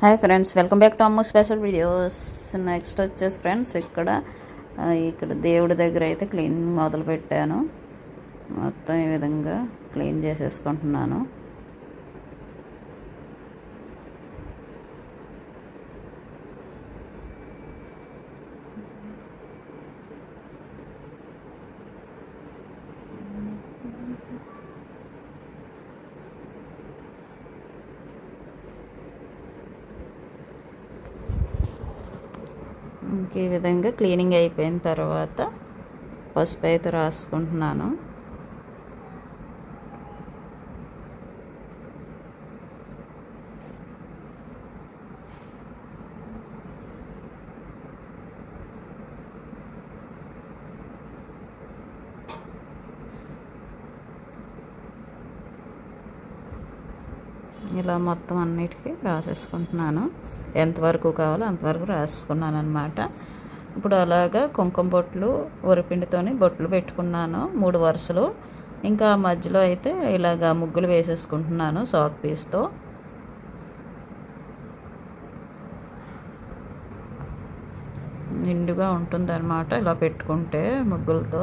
Hi friends welcome back to Ammu special videos. Next వచ్చేసి friends ఇక్కడ ఇక్కడ దేవుడి దగ్గర అయితే క్లీన్ మొదలు పెట్టాను మొత్తం ఈ విధంగా క్లీన్ చేసేసుకుంటున్నాను ఇంక ఈ విధంగా క్లీనింగ్ అయిపోయిన తర్వాత పసుపు అయితే రాసుకుంటున్నాను. ఇలా మొత్తం అన్నిటికీ రాసేసుకుంటున్నాను. ఎంతవరకు కావాలో అంతవరకు రాసుకున్నాను అనమాట ఇప్పుడు అలాగా కుంకుమ బొట్లు వరిపిండితోని బొట్లు పెట్టుకున్నాను మూడు వరుసలు. ఇంకా మధ్యలో అయితే ఇలాగా ముగ్గులు వేసేసుకుంటున్నాను సాక్ పీస్తో నిండుగా ఉంటుందన్నమాట ఇలా పెట్టుకుంటే ముగ్గులతో.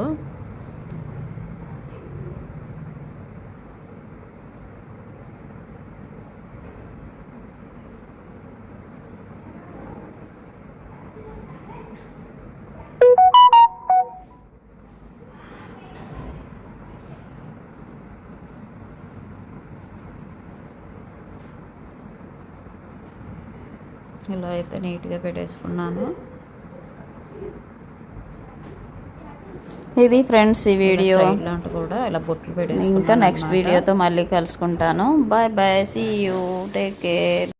ఇలా అయితే నీట్గా పెట్టేసుకున్నాను. ఇది ఫ్రెండ్స్ ఈ వీడియో. ఇలాంటి కూడా ఇలా బొట్లు ఇంకా నెక్స్ట్ వీడియోతో మళ్ళీ కలుసుకుంటాను. Bye bye see you take care